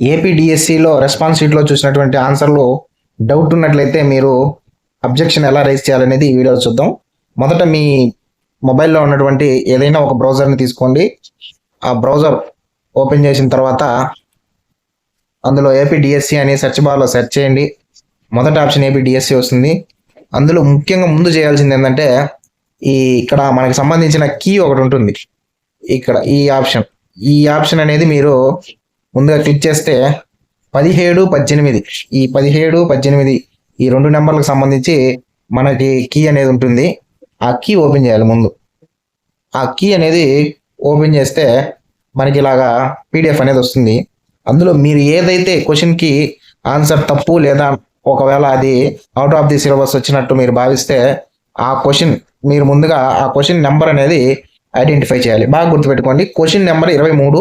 ఏపీడిఎస్సిలో response షీట్లో చూసినటువంటి ఆన్సర్లు డౌట్ ఉన్నట్లయితే మీరు అబ్జెక్షన్ ఎలా రైజ్ చేయాలనేది ఈ వీడియో చూద్దాం. మొదట మీ మొబైల్లో ఉన్నటువంటి ఏదైనా ఒక బ్రౌజర్ని తీసుకోండి. ఆ బ్రౌజర్ ఓపెన్ చేసిన తర్వాత అందులో ఏపీడిఎస్సి అని సెర్చ్ బార్లో సెర్చ్ చేయండి. మొదటి ఆప్షన్ ఏపీడిఎస్సి వస్తుంది. అందులో ముఖ్యంగా ముందు చేయాల్సింది ఏంటంటే ఈ ఇక్కడ మనకి సంబంధించిన కీ ఒకటి ఉంటుంది. ఇక్కడ ఈ ఆప్షన్. ఈ ఆప్షన్ అనేది మీరు ముందుగా క్లిక్ చేస్తే పదిహేడు పద్దెనిమిది. ఈ పదిహేడు పద్దెనిమిది ఈ రెండు నెంబర్లకు సంబంధించి మనకి కీ అనేది ఉంటుంది. ఆ కీ ఓపెన్ చేయాలి ముందు. ఆ కీ అనేది ఓపెన్ చేస్తే మనకి ఇలాగా పీడిఎఫ్ అనేది వస్తుంది. అందులో మీరు ఏదైతే క్వశ్చన్కి ఆన్సర్ తప్పు లేదా ఒకవేళ అది అవుట్ ఆఫ్ ది సిలబస్ వచ్చినట్టు మీరు భావిస్తే ఆ క్వశ్చన్ మీరు ముందుగా ఆ క్వశ్చన్ నెంబర్ అనేది ఐడెంటిఫై చేయాలి. బాగా గుర్తుపెట్టుకోండి. క్వశ్చన్ నెంబర్ ఇరవై మూడు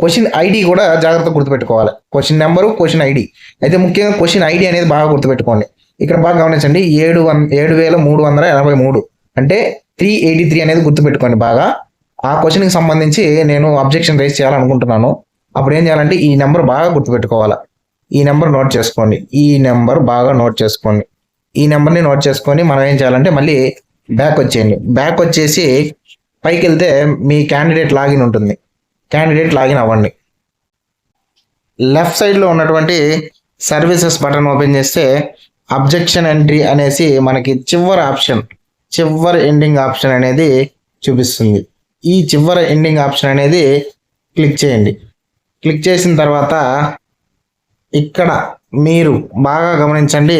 క్వశ్చన్ ఐడి కూడా జాగ్రత్తగా గుర్తుపెట్టుకోవాలి. క్వశ్చన్ నెంబరు క్వశ్చన్ ఐడి అయితే ముఖ్యంగా క్వశ్చన్ ఐడి అనేది బాగా గుర్తుపెట్టుకోండి. ఇక్కడ బాగా గమనించండి. ఏడు వన్ ఏడు వేల మూడు వందల ఎనభై మూడు. అంటే త్రీ ఎయిటీ త్రీ అనేది గుర్తుపెట్టుకోండి బాగా. ఆ క్వశ్చన్కి సంబంధించి నేను అబ్జెక్షన్ రైజ్ చేయాలనుకుంటున్నాను. అప్పుడు ఏం చేయాలంటే ఈ నెంబర్ బాగా గుర్తుపెట్టుకోవాలి. ఈ నెంబర్ నోట్ చేసుకోండి. ఈ నెంబర్ బాగా నోట్ చేసుకోండి. ఈ నెంబర్ని నోట్ చేసుకొని మనం ఏం చేయాలంటే మళ్ళీ బ్యాక్ వచ్చేయండి. బ్యాక్ వచ్చేసి పైకి వెళ్తే మీ క్యాండిడేట్ లాగిన్ ఉంటుంది. క్యాండిడేట్ లాగిన్ అవ్వండి. లెఫ్ట్ సైడ్లో ఉన్నటువంటి సర్వీసెస్ బటన్ ఓపెన్ చేస్తే అబ్జెక్షన్ ఎంట్రీ అనేసి మనకి చివరి ఆప్షన్ చివరి ఎండింగ్ ఆప్షన్ అనేది చూపిస్తుంది. ఈ చివరి ఎండింగ్ ఆప్షన్ అనేది క్లిక్ చేయండి. క్లిక్ చేసిన తర్వాత ఇక్కడ మీరు బాగా గమనించండి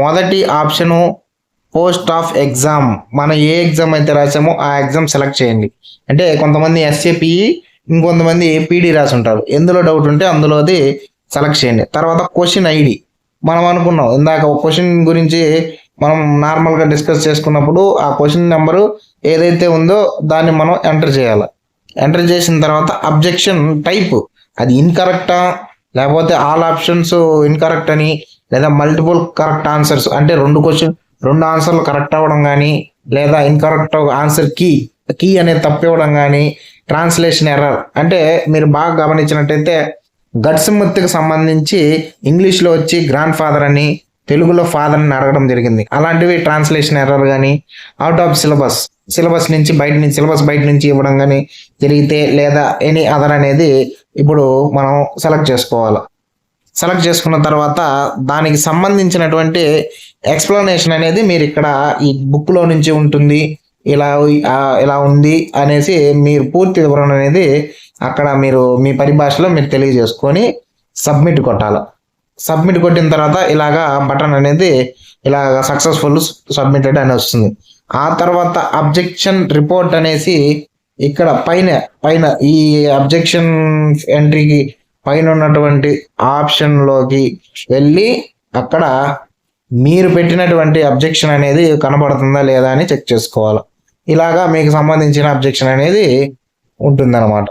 మొదటి ఆప్షను పోస్ట్ ఆఫ్ ఎగ్జామ్ మనం ఏ ఎగ్జామ్ అయితే రాసామో ఆ ఎగ్జామ్ సెలెక్ట్ చేయండి. అంటే కొంతమంది ఎస్ఏపిఈ ఇంకొంతమంది పీడీ రాసి ఉంటారు ఎందులో డౌట్ ఉంటే అందులోది సెలెక్ట్ చేయండి. తర్వాత క్వశ్చన్ ఐడి మనం అనుకున్నాం ఇందాక ఒక క్వశ్చన్ గురించి మనం నార్మల్గా డిస్కస్ చేసుకున్నప్పుడు ఆ క్వశ్చన్ నెంబరు ఏదైతే ఉందో దాన్ని మనం ఎంటర్ చేయాలి. ఎంటర్ చేసిన తర్వాత అబ్జెక్షన్ టైప్ అది ఇన్కరెక్టా లేకపోతే ఆల్ ఆప్షన్స్ ఇన్కరెక్ట్ అని? లేదా మల్టిపుల్ కరెక్ట్ ఆన్సర్స్ అంటే రెండు క్వశ్చన్ రెండు ఆన్సర్లు కరెక్ట్ అవ్వడం కానీ లేదా ఇన్కరెక్ట్ ఆన్సర్ కీ కీ అనేది తప్పివ్వడం కానీ ట్రాన్స్లేషన్ ఎర్రర్ అంటే మీరు బాగా గమనించినట్టయితే గడ్స్మృతికి సంబంధించి ఇంగ్లీష్లో వచ్చి గ్రాండ్ ఫాదర్ అని తెలుగులో ఫాదర్ అని అడగడం జరిగింది. అలాంటివి ట్రాన్స్లేషన్ ఎర్రర్ కానీ అవుట్ ఆఫ్ సిలబస్ సిలబస్ నుంచి బయట నుంచి సిలబస్ బయట నుంచి ఇవ్వడం కానీ జరిగితే లేదా ఎనీ అదర్ అనేది ఇప్పుడు మనం సెలెక్ట్ చేసుకోవాలి. సెలెక్ట్ చేసుకున్న తర్వాత దానికి సంబంధించినటువంటి ఎక్స్ప్లెనేషన్ అనేది మీరు ఇక్కడ ఈ బుక్లో నుంచి ఉంటుంది. ఇలా ఇలా ఉంది అనేసి మీరు పూర్తి వివరణ అనేది అక్కడ మీరు మీ పరిభాషలో మీరు తెలియజేసుకొని సబ్మిట్ కొట్టాలి. సబ్మిట్ కొట్టిన తర్వాత ఇలాగా బటన్ అనేది ఇలాగ సక్సెస్ఫుల్ సబ్మిటెడ్ అని వస్తుంది. ఆ తర్వాత అబ్జెక్షన్ రిపోర్ట్ అనేసి ఇక్కడ పైన పైన ఈ అబ్జెక్షన్ ఎంట్రీకి పైన ఉన్నటువంటి ఆప్షన్లోకి వెళ్ళి అక్కడ మీరు పెట్టినటువంటి అబ్జెక్షన్ అనేది కనబడుతుందా లేదా అని చెక్ చేసుకోవాలి. ఇలాగా మీకు సంబంధించిన అబ్జెక్షన్ అనేది ఉంటుందన్నమాట.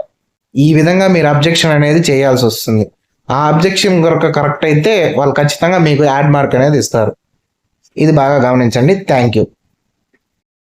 ఈ విధంగా మీరు అబ్జెక్షన్ అనేది చేయాల్సి వస్తుంది. ఆ అబ్జెక్షన్ కనుక కరెక్ట్ అయితే వాళ్ళు ఖచ్చితంగా మీకు యాడ్ మార్క్ అనేది ఇస్తారు. ఇది బాగా గమనించండి. Thank you